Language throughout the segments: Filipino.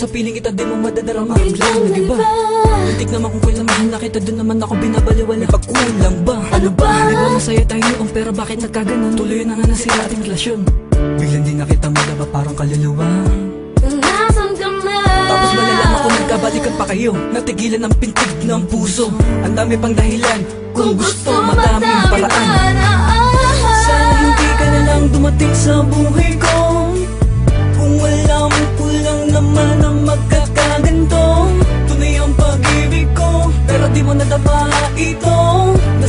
sa piling kita di mo madadarama Biglang nag-iba Muntik naman kung kailan mahal na kita Doon naman ako binabaliwala. May pagkulang ba? Ano ba? Di ba? Masaya tayo noon Pero bakit nagkaganon? Tuloy na nga nasira ating relasyon. Biglang di na kita madaba parang kaluluwa. Nasaan ka na? Tapos malalaman ko nagkabalikan pa kayo. Natigilan ang pintig ng puso. Ang dami pang dahilan. Kung gusto madaming paraan. Sana hindi ka na lang dumating sa buhay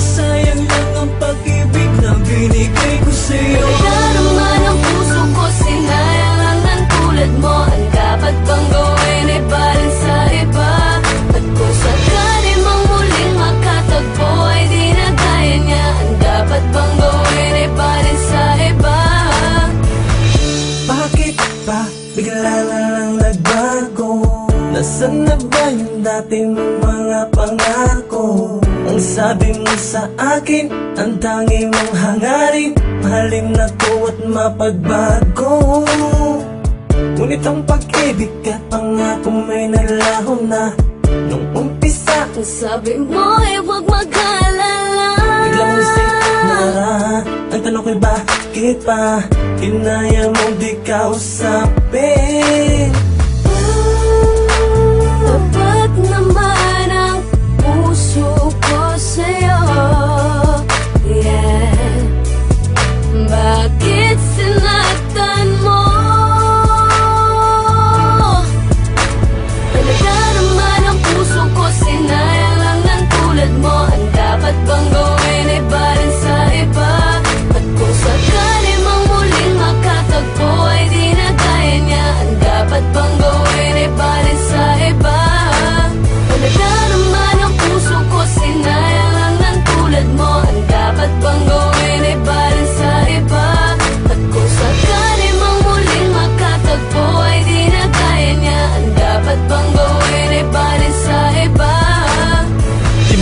Nasayang lang ang pag-ibig na binigay ko sa'yo. Kaya naman ang puso ko sinayang ng tulad mo. Ang dapat bang gawin ay balin sa iba? At kung sakali mang muling makatagpo ay di na kaya niya? Ang dapat bang gawin ay balin sa iba? Bakit ba bigla na lang nagbago? Nasaan na ba yung dati mong mga pangako? Ang sabi mo sa akin, ang tangi mong hangarin. Mahalin na ko at mapagbago. Ngunit ang pag-ibig at pangako may nalaho na. Nung umpisa, Ang sabi mo ay huwag mag-alala. biglang nasip nara Ang tanong ko'y bakit pa? Kinaya mo di kausapin